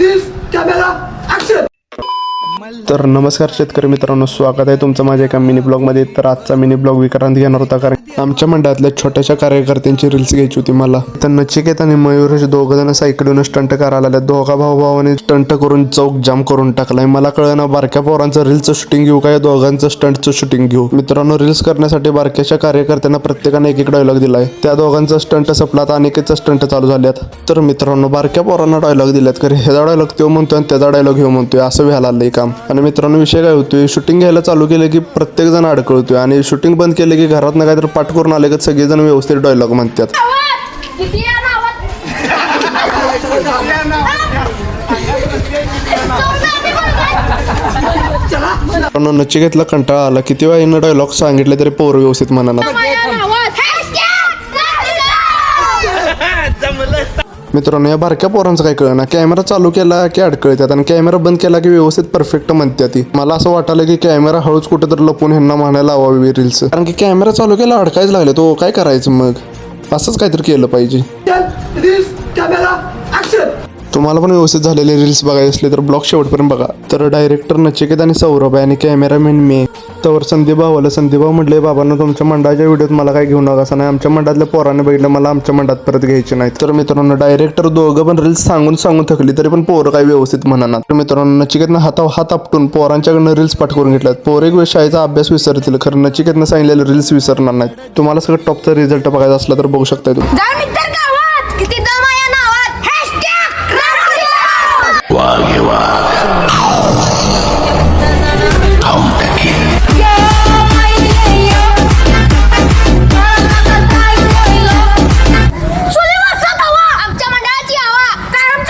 this camera तर नमस्कार शेतकरी मित्रांनो स्वागत आहे तुमचं माझ्या एका मिनी ब्लॉगमध्ये तर आजचा मिनी ब्लॉग विक्रांत घेणार होता कारण आमच्या मंडळातल्या छोट्याशा कार्यकर्त्यांची रील्स घ्यायची होती मला. तर नचिकेत आणि मयूर दोघ जण सायकलीनं स्टंट करायला आले दोघा भाऊ भावाने स्टंट करून चौक जाम करून टाकलाय. मला कळलं बारक्या पोरांचं रील्सचं शूटिंग घेऊ काय दोघांचं स्टंटचं शूटिंग घेऊ? मित्रांनो रील्स करण्यासाठी बारक्याच्या कार्यकर्त्यांना प्रत्येकाने एक एक डायलॉग दिलाय. त्या दोघांचा स्टंट संपला तर अनेकेचा स्टंट चालू झाल्यात. तर मित्रांनो बारक्या पोरांना डायलॉग दिल्यात. खरे ह्याचा डायलॉग तो म्हणतोय आणि त्याचा डायलॉग घेऊ म्हणतोय. असं व्हायला आलंय काम. आणि मित्रांनो विषय काय होतोय शूटिंग घ्यायला चालू केलं की प्रत्येकजण अडकळतोय आणि शूटिंग बंद केलं की घरात ना काहीतरी पाठ करून आले की सगळेजण व्यवस्थित डायलॉग म्हणतात. मित्रांनो नचिकेतला कंटाळा आला. किती वेळा हिनं डायलॉग सांगितले तरी पोर व्यवस्थित म्हणाला मित्रांनो या बारक्या पोरांचं काय कळना. कॅमेरा चालू केला की अडकळतात आणि कॅमेरा बंद केला की व्यवस्थित परफेक्ट म्हणते ती. मला असं वाटलं की कॅमेरा हळूच कुठेतरी लपून ह्यांना म्हणायला हवावी रील्स कारण की कॅमेरा चालू केला अडकायच लागले तो. काय करायचं मग? असंच काहीतरी केलं पाहिजे. तुम्हाला पण व्यवस्थित झालेले रील्स बघायचे असले तर ब्लॉग शेवटपर्यंत बघा. तर डायरेक्टर नचिकेत आणि सौरभ आहे आणि कॅमेरामॅन मी. तर संदीप भावाला संदीप भाऊ म्हटले बाबांना तुमच्या मंडळाच्या व्हिडिओत मला काय घेऊ नका. असं नाही. आमच्या मंडळातल्या पोराने बघितलं. मला आमच्या मंडळात परत घ्यायचे नाही तर मित्रांनो डायरेक्टर दोघं पण रील्स सांगून सांगून थकली. तरी पण पोरं काय व्यवस्थित म्हणणार तर मित्रांनो नचिकेतनं हाता हात आपटून पोरांच्याकडनं रील्स पाठ करून घेतल्यात. पोर एक वेळ शाळेचा अभ्यास विसरतील. खरं नचिकेतनं सांगितलेलं रील्स विसरणार नाहीत. तुम्हाला सगळं टॉपचा रिझल्ट बघायचा असला तर बघू शकता तुम्ही. वाघे वाघ खाऊन टाकेल आमच्या मंडळाची हवा. कारण